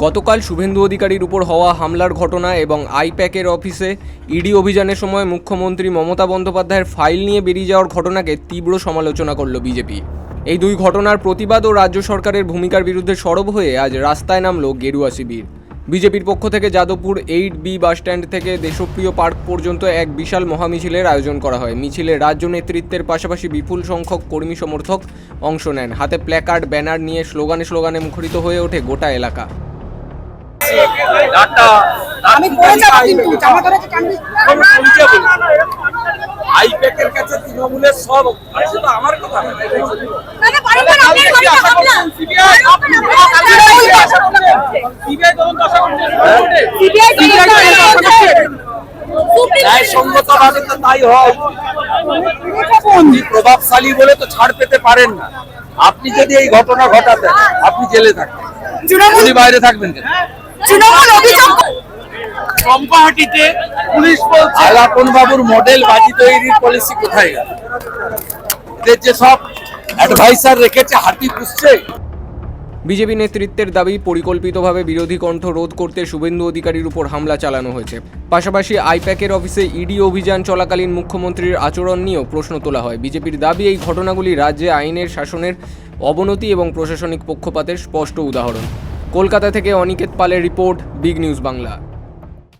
গতকাল শুভেন্দু অধিকারীর উপর হওয়া হামলার ঘটনা এবং আইপ্যাকের অফিসে ইডি অভিযানের সময় মুখ্যমন্ত্রী মমতা বন্দ্যোপাধ্যায়ের ফাইল নিয়ে বেরিয়ে যাওয়ার ঘটনাকে তীব্র সমালোচনা করল বিজেপি। এই দুই ঘটনার প্রতিবাদ ও রাজ্য সরকারের ভূমিকার বিরুদ্ধে সরব হয়ে আজ রাস্তায় নামল গেরুয়া শিবির। বিজেপির পক্ষ থেকে যাদবপুর এইট বি বাসস্ট্যান্ড থেকে দেশপ্রিয় পার্ক পর্যন্ত এক বিশাল মহামিছিলের আয়োজন করা হয়। মিছিলে রাজ্য নেতৃত্বের পাশাপাশি বিপুল সংখ্যক কর্মী সমর্থক অংশ নেন। হাতে প্ল্যাকার্ড ব্যানার নিয়ে স্লোগানে স্লোগানে মুখরিত হয়ে ওঠে গোটা এলাকা। আমি পড়ে যাব কিন্তু জামা টানবি। আইপ্যাকের কাছে তৃণমূলের সব আছে তো আমার কথা না। না পারব না আপনার বাড়িতে হামলা CBI CBI তদন্ত আশা। সিবিআই ন্যায়সঙ্গতভাবে তো তাই হয়। প্রভাবশালী বলে তো ছাড় পেতে পারেন না। আপনি যদি এই ঘটনা ঘটাতেন আপনি জেলে থাকতেন। বাইরে থাকবেন কেন? তৃণমূল অভিযোগ পুলিশ বলছে আলাপন বাবুর মডেল বাজি তৈরির পলিসি কোথায় গেল? এদের যে সব অ্যাডভাইসার রেখেছে হাতি পুষছে। বিজেপি নেতৃত্বের দাবি পরিকল্পিতভাবে বিরোধী কণ্ঠ রোধ করতে শুভেন্দু অধিকারীর উপর হামলা চালানো হয়েছে। পাশাপাশি আইপ্যাকের অফিসে ইডি অভিযান চলাকালীন মুখ্যমন্ত্রীর আচরণ নিয়েও প্রশ্ন তোলা হয়। বিজেপির দাবি এই ঘটনাগুলি রাজ্যে আইনের শাসনের অবনতি এবং প্রশাসনিক পক্ষপাতের স্পষ্ট উদাহরণ। কলকাতা থেকে অনিকেত পালের রিপোর্ট বিগ নিউজ বাংলা।